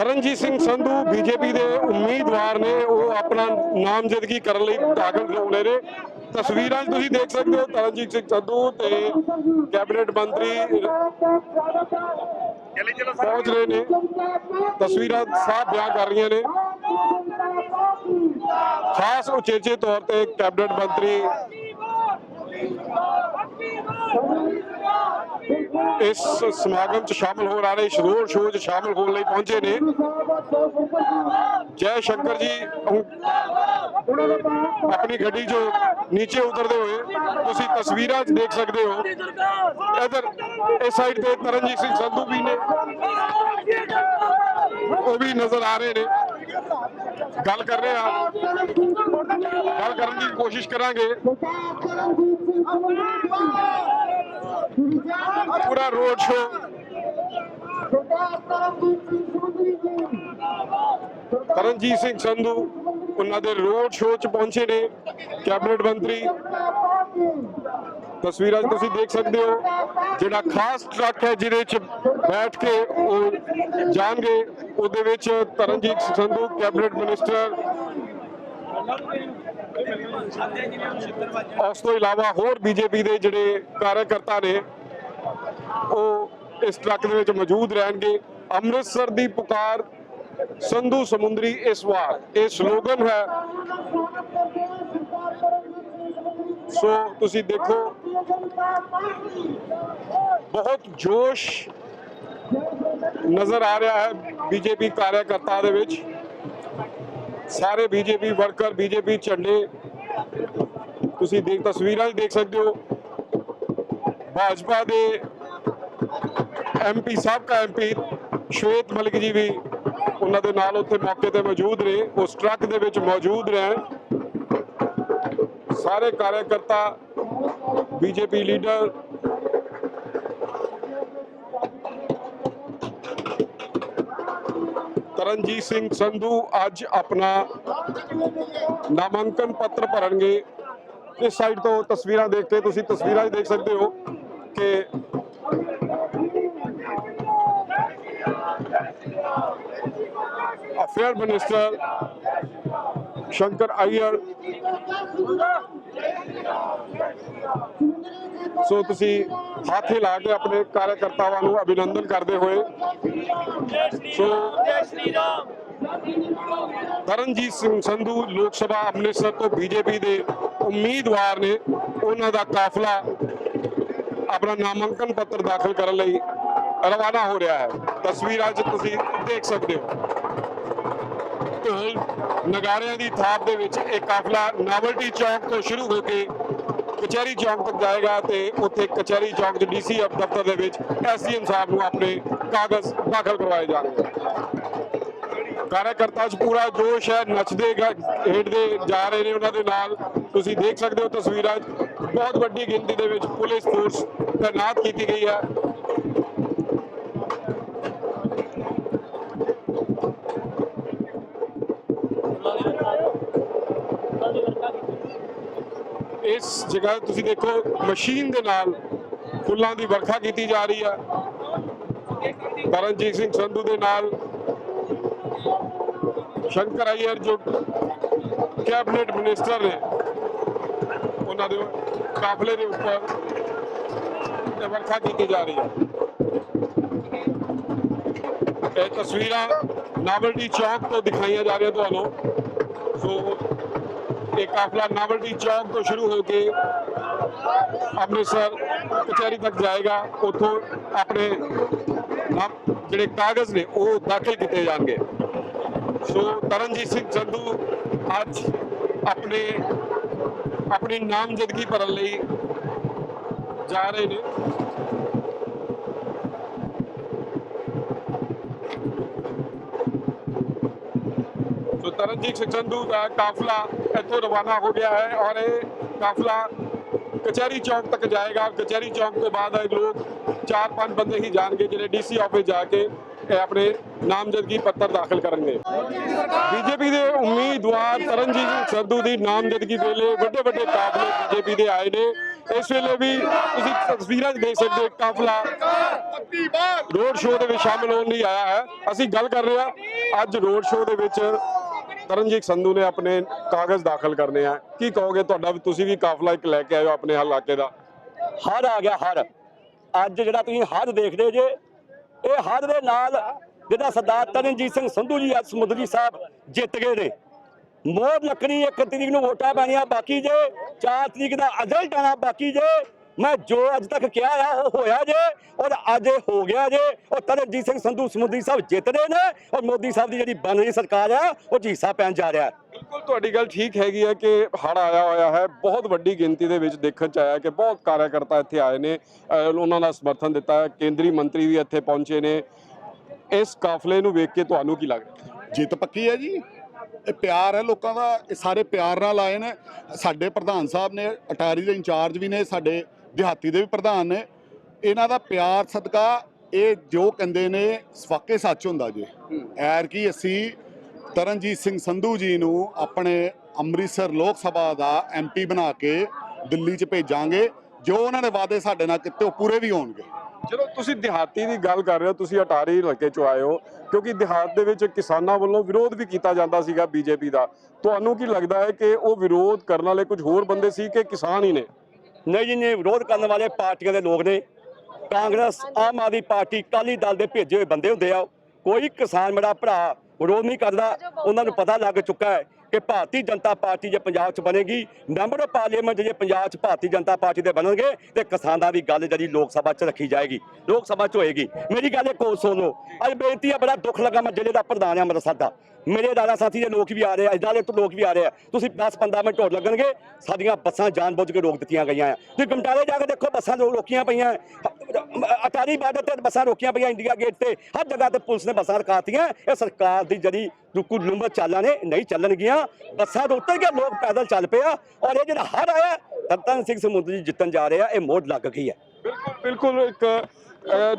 Ranjit Singh Sandhu BJP ਦੇ ਉਮੀਦਵਾਰ ਨੇ। ਉਹ ਆਪਣਾ ਨਾਮਜ਼ਦਗੀ ਕਰਨ ਲਈ ਦਾਖਲ ਹੋ ਰਹੇ? ਨੇ ਤਸਵੀਰਾਂ 'ਚ ਤੁਸੀਂ ਦੇਖ ਸਕਦੇ ਹੋ, ਤਰਨਜੀਤ ਸਿੰਘ ਸੰਧੂ ਤੇ ਕੈਬਨਿਟ ਮੰਤਰੀ ਪਹੁੰਚ ਰਹੇ ਨੇ। ਤਸਵੀਰਾਂ ਸਾਫ਼ ਬਿਆਨ ਕਰ ਰਹੀਆਂ ਨੇ। ਖਾਸ ਉਚੇਚੇ ਤੌਰ ਤੇ ਕੈਬਨਿਟ ਮੰਤਰੀ ਇਸ ਸਮਾਗਮ 'ਚ ਸ਼ਾਮਲ ਹੋਣ ਵਾਲੇ ਇਸ ਰੋਡ ਸ਼ੋਅ 'ਚ ਸ਼ਾਮਲ ਹੋਣ ਲਈ ਪਹੁੰਚੇ ਨੇ। ਜੈ ਸ਼ੰਕਰ ਜੀ ਆਪਣੀ ਗੱਡੀ 'ਚੋਂ ਨੀਚੇ ਉਤਰਦੇ ਹੋਏ ਤੁਸੀਂ ਤਸਵੀਰਾਂ 'ਚ ਦੇਖ ਸਕਦੇ ਹੋ। ਇਧਰ ਇਸ ਸਾਈਡ ਤੇ ਤਰਨਜੀਤ ਸਿੰਘ ਸੰਧੂ ਵੀ ਨੇ। ਉਹ ਵੀ ਨਜ਼ਰ ਆ ਰਹੇ ਨੇ। ਗੱਲ ਕਰ ਰਹੇ ਆ। ਗੱਲ ਕਰਨ ਦੀ ਕੋਸ਼ਿਸ਼ ਕਰਾਂਗੇ। ਪੂਰਾ ਰੋਡ ਸ਼ੋਅ ਤਰਨਜੀਤ ਸਿੰਘ ਸੰਧੂ ਉਹਨਾਂ ਦੇ ਰੋਡ ਸ਼ੋਅ 'ਚ ਪਹੁੰਚੇ ਨੇ। ਕੈਬਨਿਟ ਮੰਤਰੀ, ਤਸਵੀਰਾਂ 'ਚ ਤੁਸੀਂ ਦੇਖ ਸਕਦੇ ਹੋ। ਜਿਹੜਾ ਖਾਸ ਟਰੱਕ ਹੈ ਜਿਹਦੇ 'ਚ ਬੈਠ ਕੇ ਉਹ ਜਾਣਗੇ, ਉਹਦੇ ਵਿੱਚ ਤਰਨਜੀਤ ਸੰਧੂ, ਕੈਬਨਿਟ ਮਿਨਿਸਟਰ। ਉਸ ਤੋਂ ਇਲਾਵਾ ਹੋਰ ਬੀਜੇਪੀ ਦੇ ਜਿਹੜੇ ਕਾਰਜਕਰਤਾ ਨੇ, ਉਹ ਇਸ ਟਰੱਕ ਦੇ ਵਿੱਚ ਮੌਜੂਦ ਰਹਿਣਗੇ। ਅੰਮ੍ਰਿਤਸਰ ਦੀ ਪੁਕਾਰ ਸੰਧੂ ਸਮੁੰਦਰੀ ਇਸ ਵਾਰ। ਇਹ ਸਲੋਗਨ ਹੈ। ਸੋ ਤੁਸੀਂ ਦੇਖੋ, ਬਹੁਤ ਜੋਸ਼ ਨਜ਼ਰ ਆ ਰਿਹਾ ਹੈ ਬੀਜੇਪੀ ਕਾਰਜਕਰਤਾ ਦੇ ਵਿੱਚ। ਸਾਰੇ ਬੀਜੇਪੀ ਵਰਕਰ ਬੀਜੇਪੀ ਝੰਡੇ, ਤੁਸੀਂ ਦੇਖ ਤਸਵੀਰਾਂ 'ਚ ਦੇਖ ਸਕਦੇ ਹੋ। ਭਾਜਪਾ ਦੇ ਐਮਪੀ ਸਾਬਕਾ ਐਮਪੀ ਸ਼ਵੇਤ ਮਲਿਕ ਜੀ ਵੀ ਉਹਨਾਂ ਦੇ ਨਾਲ ਉੱਥੇ ਮੌਕੇ ਤੇ ਮੌਜੂਦ ਨੇ। ਉਸ ਟਰੱਕ ਦੇ ਵਿੱਚ ਮੌਜੂਦ ਰਹਿਣ। ਸਾਰੇ ਕਾਰਜਕਰਤਾ ਬੀਜੇਪੀ ਲੀਡਰ ਤਰਨਜੀਤ ਸਿੰਘ ਸੰਧੂ ਅੱਜ ਆਪਣਾ ਨਾਮਾਂਕਨ ਪੱਤਰ ਭਰਨਗੇ। ਇਸ ਸਾਈਡ ਤੋਂ ਤਸਵੀਰਾਂ ਦੇਖ ਕੇ ਤੁਸੀਂ ਤਸਵੀਰਾਂ 'ਚ ਦੇਖ ਸਕਦੇ ਹੋ ਕਿ affair minister Shankar Iyer so ਤੁਸੀਂ ਹੱਥ ਹਿਲਾ ਕੇ ਆਪਣੇ ਕਾਰਜਕਰਤਾਵਾਂ ਨੂੰ ਅਭਿਨੰਦਨ ਕਰਦੇ ਹੋਏ ਸੋ ਤਰਨਜੀਤ ਸਿੰਘ ਸੰਧੂ ਲੋਕ ਸਭਾ ਅੰਮ੍ਰਿਤਸਰ ਤੋਂ ਬੀਜੇਪੀ ਦੇ ਉਮੀਦਵਾਰ ਨੇ ਉਹਨਾਂ ਦਾ ਕਾਫਲਾ ਆਪਣਾ ਨਾਮਾਂਕਨ ਪੱਤਰ ਦਾਖਲ ਕਰਨ ਲਈ ਰਵਾਨਾ ਹੋ ਰਿਹਾ ਹੈ। ਤਸਵੀਰਾਂ 'ਚ ਤੁਸੀਂ ਦੇਖ ਸਕਦੇ ਹੋ। ਢੋਲ ਨਗਾਰਿਆਂ ਦੀ ਥਾਪ ਦੇ ਵਿੱਚ ਇਹ ਕਾਫਲਾ ਨਾਵਲਟੀ ਚੌਕ ਤੋਂ ਸ਼ੁਰੂ ਹੋ ਕੇ ਕਚਹਿਰੀ ਚੌਂਕ ਤੱਕ ਜਾਏਗਾ ਤੇ ਉੱਥੇ ਕਚਹਿਰੀ ਚੌਂਕ 'ਚ ਡੀਸੀ ਦਫ਼ਤਰ ਦੇ ਵਿੱਚ ਐਸਡੀਐਮ ਸਾਹਿਬ ਨੂੰ ਆਪਣੇ ਕਾਗਜ਼ ਦਾਖਲ ਕਰਵਾਏ ਜਾਣਗੇ ਕਾਰਜਕਰਤਾ 'ਚ ਪੂਰਾ ਜੋਸ਼ ਹੈ, ਨੱਚਦੇ ਹੇਠਦੇ ਜਾ ਰਹੇ ਨੇ ਉਹਨਾਂ ਦੇ ਨਾਲ। ਤੁਸੀਂ ਦੇਖ ਸਕਦੇ ਹੋ ਤਸਵੀਰਾਂ 'ਚ। ਬਹੁਤ ਵੱਡੀ ਗਿਣਤੀ ਦੇ ਵਿੱਚ ਪੁਲਿਸ ਫੋਰਸ ਤਾਇਨਾਤ ਕੀਤੀ ਗਈ ਹੈ ਇਸ ਜਗ੍ਹਾ ਤੁਸੀਂ ਦੇਖੋ, ਮਸ਼ੀਨ ਦੇ ਨਾਲ ਫੁੱਲਾਂ ਦੀ ਵਰਖਾ ਕੀਤੀ ਜਾ ਰਹੀ ਹੈ ਤਰਨਜੀਤ ਸਿੰਘ ਸੰਧੂ ਦੇ ਨਾਲ ਸ਼ੰਕਰ ਅਈਅਰ ਜੋ ਕੈਬਨਿਟ ਮਿਨਿਸਟਰ ਨੇ, ਉਹਨਾਂ ਦੇ ਕਾਫਲੇ ਦੇ ਉੱਪਰ ਵਰਖਾ ਕੀਤੀ ਜਾ ਰਹੀ ਹੈ ਇਹ ਤਸਵੀਰਾਂ ਨਾਵਲਟੀ ਚੌਕ ਤੋਂ ਦਿਖਾਈਆਂ ਜਾ ਰਹੀਆਂ ਤੁਹਾਨੂੰ। ਸੋ ਇਹ ਕਾਫਲਾ ਨਾਵਲਟੀ ਚੌਕ ਤੋਂ ਸ਼ੁਰੂ ਹੋ ਕੇ ਅੰਮ੍ਰਿਤਸਰ ਕਚਹਿਰੀ ਤੱਕ ਜਾਏਗਾ। ਉੱਥੋਂ ਆਪਣੇ ਜਿਹੜੇ ਕਾਗਜ਼ ਨੇ, ਉਹ ਦਾਖਲ ਕੀਤੇ ਜਾਣਗੇ। ਸੋ ਤਰਨਜੀਤ ਸਿੰਘ ਸੰਧੂ ਅੱਜ ਆਪਣੇ, ਆਪਣੀ ਨਾਮਜ਼ਦਗੀ ਭਰਨ ਲਈ ਜਾ ਰਹੇ ਨੇ। ਤਰਨਜੀਤ ਸਿੰਘ ਸੰਧੂ ਦਾ ਕਾਫਲਾ ਇੱਥੋਂ ਰਵਾਨਾ ਹੋ ਗਿਆ ਹੈ ਔਰ ਇਹ ਕਾਫਲਾ ਕਚਹਿਰੀ ਚੌਕ ਤੱਕ ਜਾਏਗਾ। ਕਚਹਿਰੀ ਚੌਕ ਤੋਂ ਬਾਅਦ ਇਹ ਲੋਕ ਚਾਰ ਪੰਜ ਬੰਦੇ ਹੀ ਜਾਣਗੇ, ਜਿਹੜੇ ਡੀਸੀ ਆਫਿਸ ਜਾ ਕੇ ਇਹ ਆਪਣੇ ਨਾਮਜ਼ਦਗੀ ਪੱਤਰ ਦਾਖਲ ਕਰਨਗੇ। ਬੀਜੇਪੀ ਦੇ ਉਮੀਦਵਾਰ ਤਰਨਜੀਤ ਸੰਧੂ ਦੀ ਨਾਮਜ਼ਦਗੀ ਵੇਲੇ ਵੱਡੇ ਵੱਡੇ ਕਾਫਲੇ ਬੀਜੇਪੀ ਦੇ ਆਏ ਨੇ। ਇਸ ਵੇਲੇ ਵੀ ਤੁਸੀਂ ਤਸਵੀਰਾਂ 'ਚ ਦੇਖ ਸਕਦੇ ਹੋ, ਕਾਫਲਾ ਰੋਡ ਸ਼ੋਅ ਦੇ ਵਿੱਚ ਸ਼ਾਮਲ ਹੋਣ ਲਈ ਆਇਆ ਹੈ। ਅਸੀਂ ਗੱਲ ਕਰ ਰਹੇ ਹਾਂ ਅੱਜ ਰੋਡ ਸ਼ੋਅ ਦੇ ਵਿੱਚ ਤਰਨਜੀਤ ਸੰਧੂ ਨੇ ਆਪਣੇ ਕਾਗਜ਼ ਦਾਖਲ ਕਰਨੇ ਆ। ਕੀ ਕਹੋਗੇ ਤੁਹਾਡਾ ਵੀ ਤੁਸੀਂ ਵੀ ਕਾਫਲਾ ਇੱਕ ਲੈ ਕੇ ਆਇਓ ਆਪਣੇ ਇਲਾਕੇ ਦਾ? ਹੜ ਆ ਗਿਆ, ਹਰ। ਅੱਜ ਜਿਹੜਾ ਤੁਸੀਂ ਹਰ ਦੇਖਦੇ ਜੇ, ਇਹ ਹਰ ਦੇ ਨਾਲ ਜਿਹੜਾ ਸਰਦਾਰ ਤਰਨਜੀਤ ਸਿੰਘ ਸੰਧੂ ਜੀ ਅੱਜ ਸਮੁੰਦਰੀ ਸਾਹਿਬ ਜਿੱਤ ਗਏ ਨੇ। ਮੋਰ ਲੱਕੜੀ ਇੱਕ ਤਰੀਕ ਨੂੰ ਵੋਟਾਂ ਪੈਣੀਆਂ, ਬਾਕੀ ਜੇ 4 ਤਰੀਕ ਦਾ ਰਿਜ਼ਲਟ ਆਣਾ ਬਾਕੀ ਜੇ ਮੈਂ ਜੋ ਅੱਜ ਤੱਕ ਕਿਹਾ ਆ ਉਹ ਹੋਇਆ ਜੇ ਔਰ ਅੱਜ ਇਹ ਹੋ ਗਿਆ ਜੇ ਉਹ ਤਰਨਜੀਤ ਸਿੰਘ ਸੰਧੂ ਸਮੁੰਦਰੀ ਸਾਹਿਬ ਜਿੱਤ ਰਹੇ ਨੇ ਔਰ ਮੋਦੀ ਸਾਹਿਬ ਦੀ ਜਿਹੜੀ ਬਣ ਰਹੀ ਸਰਕਾਰ ਆ ਉਹ ਝੀਸਾ ਪੈਣ ਜਾ ਰਿਹਾ। ਬਿਲਕੁਲ ਤੁਹਾਡੀ ਗੱਲ ਠੀਕ ਹੈਗੀ ਹੈ ਕਿ ਹੜ ਆਇਆ ਹੋਇਆ ਹੈ ਬਹੁਤ ਵੱਡੀ ਗਿਣਤੀ ਦੇ ਵਿੱਚ ਦੇਖਣ ਚ ਆਇਆ ਕਿ ਬਹੁਤ ਕਾਰਜਕਰਤਾ ਇੱਥੇ ਆਏ ਨੇ ਉਹਨਾਂ ਦਾ ਸਮਰਥਨ ਦਿੱਤਾ ਹੈ ਕੇਂਦਰੀ ਮੰਤਰੀ ਵੀ ਇੱਥੇ ਪਹੁੰਚੇ ਨੇ। ਇਸ ਕਾਫਲੇ ਨੂੰ ਵੇਖ ਕੇ ਤੁਹਾਨੂੰ ਕੀ ਲੱਗਦਾ? ਜਿੱਤ ਪੱਕੀ ਹੈ ਜੀ। ਇਹ ਪਿਆਰ ਹੈ ਲੋਕਾਂ ਦਾ ਇਹ ਸਾਰੇ ਪਿਆਰ ਨਾਲ ਆਏ ਨੇ। ਸਾਡੇ ਪ੍ਰਧਾਨ ਸਾਹਿਬ ਨੇ ਅਟਾਰੀ ਦੇ ਇੰਚਾਰਜ ਵੀ ਨੇ ਸਾਡੇ ਦਿਹਾਤੀ ਦੇ ਵੀ ਪ੍ਰਧਾਨ ਨੇ। ਇਹਨਾਂ ਦਾ ਪਿਆਰ, ਸਦਕਾ ਇਹ ਜੋ ਕਹਿੰਦੇ ਨੇ ਵਾਕਈ ਸੱਚ ਹੁੰਦਾ ਜੇ। ਐਰ ਕੀ ਅਸੀਂ ਤਰਨਜੀਤ ਸਿੰਘ ਸੰਧੂ ਜੀ ਨੂੰ ਆਪਣੇ ਅੰਮ੍ਰਿਤਸਰ ਲੋਕ ਸਭਾ ਦਾ ਐਮਪੀ ਬਣਾ ਕੇ ਦਿੱਲੀ 'ਚ ਭੇਜਾਂਗੇ, ਜੋ ਉਹਨਾਂ ਨੇ ਵਾਅਦੇ ਸਾਡੇ ਨਾਲ ਕੀਤੇ, ਉਹ ਪੂਰੇ ਵੀ ਹੋਣਗੇ। ਚਲੋ, ਤੁਸੀਂ ਦਿਹਾਤੀ ਦੀ ਗੱਲ ਕਰ ਰਹੇ ਹੋ, ਤੁਸੀਂ ਅਟਾਰੀ ਇਲਾਕੇ ਚੋਂ ਆਏ ਹੋ, ਕਿਉਂਕਿ ਦਿਹਾਤ ਦੇ ਵਿੱਚ ਕਿਸਾਨਾਂ ਵੱਲੋਂ ਵਿਰੋਧ ਵੀ ਕੀਤਾ ਜਾਂਦਾ ਸੀਗਾ ਬੀਜੇਪੀ ਦਾ। ਤੁਹਾਨੂੰ ਕੀ ਲੱਗਦਾ ਹੈ ਕਿ ਉਹ ਵਿਰੋਧ ਕਰਨ ਵਾਲੇ ਕੁਝ ਹੋਰ ਬੰਦੇ ਸੀ ਕਿ ਕਿਸਾਨ ਹੀ ਨੇ? ਨਹੀਂ ਜੀ ਨੇ ਵਿਰੋਧ ਕਰਨ ਵਾਲੇ ਪਾਰਟੀਆਂ ਦੇ ਲੋਕ ਨੇ। ਕਾਂਗਰਸ, ਆਮ ਆਦਮੀ ਪਾਰਟੀ ਕਾਲੀ ਦਲ ਦੇ ਭੇਜੇ ਹੋਏ ਬੰਦੇ ਹੁੰਦੇ ਆ, ਕੋਈ ਕਿਸਾਨ ਮੇਰਾ ਭਰਾ ਵਿਰੋਧ ਨਹੀਂ ਕਰਦਾ। ਉਹਨਾਂ ਨੂੰ ਪਤਾ ਲੱਗ ਚੁੱਕਾ ਹੈ ਕਿ ਭਾਰਤੀ ਜਨਤਾ ਪਾਰਟੀ ਜੇ ਪੰਜਾਬ 'ਚ ਬਣੇਗੀ, ਮੈਂਬਰ ਆਫ ਪਾਰਲੀਮੈਂਟ ਜੇ ਪੰਜਾਬ 'ਚ ਭਾਰਤੀ ਜਨਤਾ ਪਾਰਟੀ ਦੇ ਬਣਨਗੇ, ਤੇ ਕਿਸਾਨਾਂ ਦੀ ਗੱਲ ਜਿਹੜੀ ਲੋਕ ਸਭਾ 'ਚ ਰੱਖੀ ਜਾਏਗੀ, ਲੋਕ ਸਭਾ 'ਚ ਹੋਏਗੀ। ਮੇਰੀ ਗੱਲ ਇੱਕ ਹੋਰ ਸੁਣੋ। ਅੱਜ ਬੇਨਤੀ ਹੈ ਬੜਾ ਦੁੱਖ ਲੱਗਾ ਮੈਂ ਜ਼ਿਲ੍ਹੇ ਦਾ ਪ੍ਰਧਾਨ ਹਾਂ, ਅੰਮ੍ਰਿਤਸਰ ਦਾ। ਮੇਰੇ ਦਾਦਾ ਸਾਥੀ ਦੇ ਲੋਕ ਵੀ ਆ ਰਹੇ ਆ, ਇਦਾਂ ਦੇ ਤੋਂ ਲੋਕ ਵੀ ਆ ਰਹੇ ਆ। ਤੁਸੀਂ 10 15 ਮਿੰਟ ਹੋਰ ਲੱਗਣਗੇ, ਸਾਡੀਆਂ ਬੱਸਾਂ ਜਾਣਬੁੱਝ ਕੇ ਰੋਕ ਦਿੱਤੀਆਂ ਗਈਆਂ ਆ। ਤੁਸੀਂ ਗਮਟਾਲੇ ਜਾ ਕੇ ਦੇਖੋ, ਬੱਸਾਂ ਰੋ- ਰੋਕੀਆਂ ਪਈਆਂ। ਅਟਾਰੀ ਬਾਰਡਰ ਤੇ ਬੱਸਾਂ ਰੋਕੀਆਂ ਪਈਆਂ ਇੰਡੀਆ ਗੇਟ ਤੇ। ਹਰ ਜਗ੍ਹਾ ਤੇ ਪੁਲਿਸ ਨੇ ਬੱਸਾਂ ਰਕਾਤੀਆਂ ਇਹ ਸਰਕਾਰ ਦੀ ਜਿਹੜੀ ਰੁਕੂ ਲੰਬਾ ਚਾਲਾਂ ਨੇ, ਨਹੀਂ ਚੱਲਣਗੀਆਂ। ਬੱਸਾਂ ਦੇ ਉੱਤੇ ਕੇ ਲੋਕ ਪੈਦਲ ਚੱਲ ਪਿਆ ਔਰ ਇਹ ਜਿਹੜਾ ਹਰ ਆਇਆ ਰਤਨ ਸਿੰਘ ਸਮੁੰਦਰ ਜੀ ਜਿੱਤਣ ਜਾ ਰਿਹਾ ਇਹ ਮੋੜ ਲੱਗ ਗਈ ਹੈ। ਬਿਲਕੁਲ ਬਿਲਕੁਲ ਇੱਕ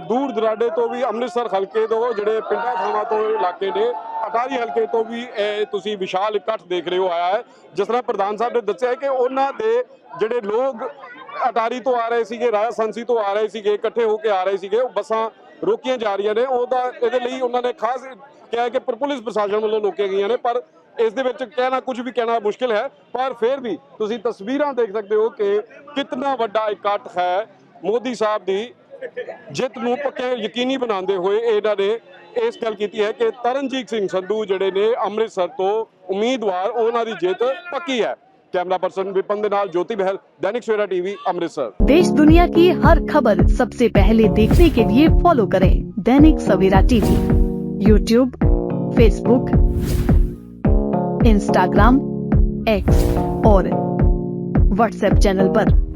ਦੂਰ ਦਰਾਡੇ ਤੋਂ ਵੀ ਅੰਮ੍ਰਿਤਸਰ ਹਲਕੇ ਤੋਂ ਜਿਹੜੇ ਪਿੰਡਾਂ ਥਾਵਾਂ ਤੋਂ ਇਲਾਕੇ ਨੇ ਅਟਾਰੀ ਹਲਕੇ ਤੋਂ ਵੀ ਇਹ ਤੁਸੀਂ ਵਿਸ਼ਾਲ ਇਕੱਠ ਦੇਖ ਰਹੇ ਹੋ, ਆਇਆ ਹੈ। ਜਿਸ ਤਰ੍ਹਾਂ ਪ੍ਰਧਾਨ ਸਾਹਿਬ ਨੇ ਦੱਸਿਆ ਕਿ ਉਹਨਾਂ ਦੇ ਜਿਹੜੇ ਲੋਕ ਅਟਾਰੀ ਤੋਂ ਆ ਰਹੇ ਸੀਗੇ ਰਾਜਸਥਾਨਸੀ ਤੋਂ ਆ ਰਹੇ ਸੀਗੇ, ਇਕੱਠੇ ਹੋ ਕੇ ਆ ਰਹੇ ਸੀਗੇ, ਉਹ ਬੱਸਾਂ ਰੋਕੀਆਂ ਜਾ ਰਹੀਆਂ ਨੇ। ਉਹਦਾ ਇਹਦੇ ਲਈ ਉਹਨਾਂ ਨੇ ਖਾਸ ਕਿਹਾ ਕਿ ਪੁਲਿਸ ਪ੍ਰਸ਼ਾਸਨ ਵੱਲੋਂ ਰੋਕੀਆਂ ਗਈਆਂ ਨੇ, ਪਰ ਇਸ ਦੇ ਵਿੱਚ ਕਹਿਣਾ, ਕੁਝ ਵੀ ਕਹਿਣਾ ਮੁਸ਼ਕਿਲ ਹੈ। ਪਰ ਫਿਰ ਵੀ ਤੁਸੀਂ ਤਸਵੀਰਾਂ ਦੇਖ ਸਕਦੇ ਹੋ ਕਿ ਕਿੰਨਾ ਵੱਡਾ ਇਕੱਠ ਹੈ ਮੋਦੀ ਸਾਹਿਬ ਦੀ ਜਿੱਤ ਨੂੰ ਪੱਕੇ ਯਕੀਨੀ ਬਣਾਉਂਦੇ ਹੋਏ ਇਹਨਾਂ ਨੇ ਇਸ ਗੱਲ ਕੀਤੀ ਹੈ ਕਿ ਤਰਨਜੀਤ ਸਿੰਘ ਸੰਧੂ ਜਿਹੜੇ ਨੇ ਅੰਮ੍ਰਿਤਸਰ ਤੋਂ ਉਮੀਦਵਾਰ ਉਹਨਾਂ ਦੀ ਜਿੱਤ ਪੱਕੀ ਹੈ ਕੈਮਰਾ ਪਰਸਨ ਵਿਪਨ ਦੇ ਨਾਲ ਜੋਤੀ ਬਹਿਲ ਦੈਨਿਕ ਸਵੇਰਾ ਟੀਵੀ ਅੰਮ੍ਰਿਤਸਰ देश दुनिया की हर खबर सबसे पहले देखने के लिए फॉलो करें Dainik Savera TV YouTube Facebook Instagram X और व्हाट्सएप चैनल पर।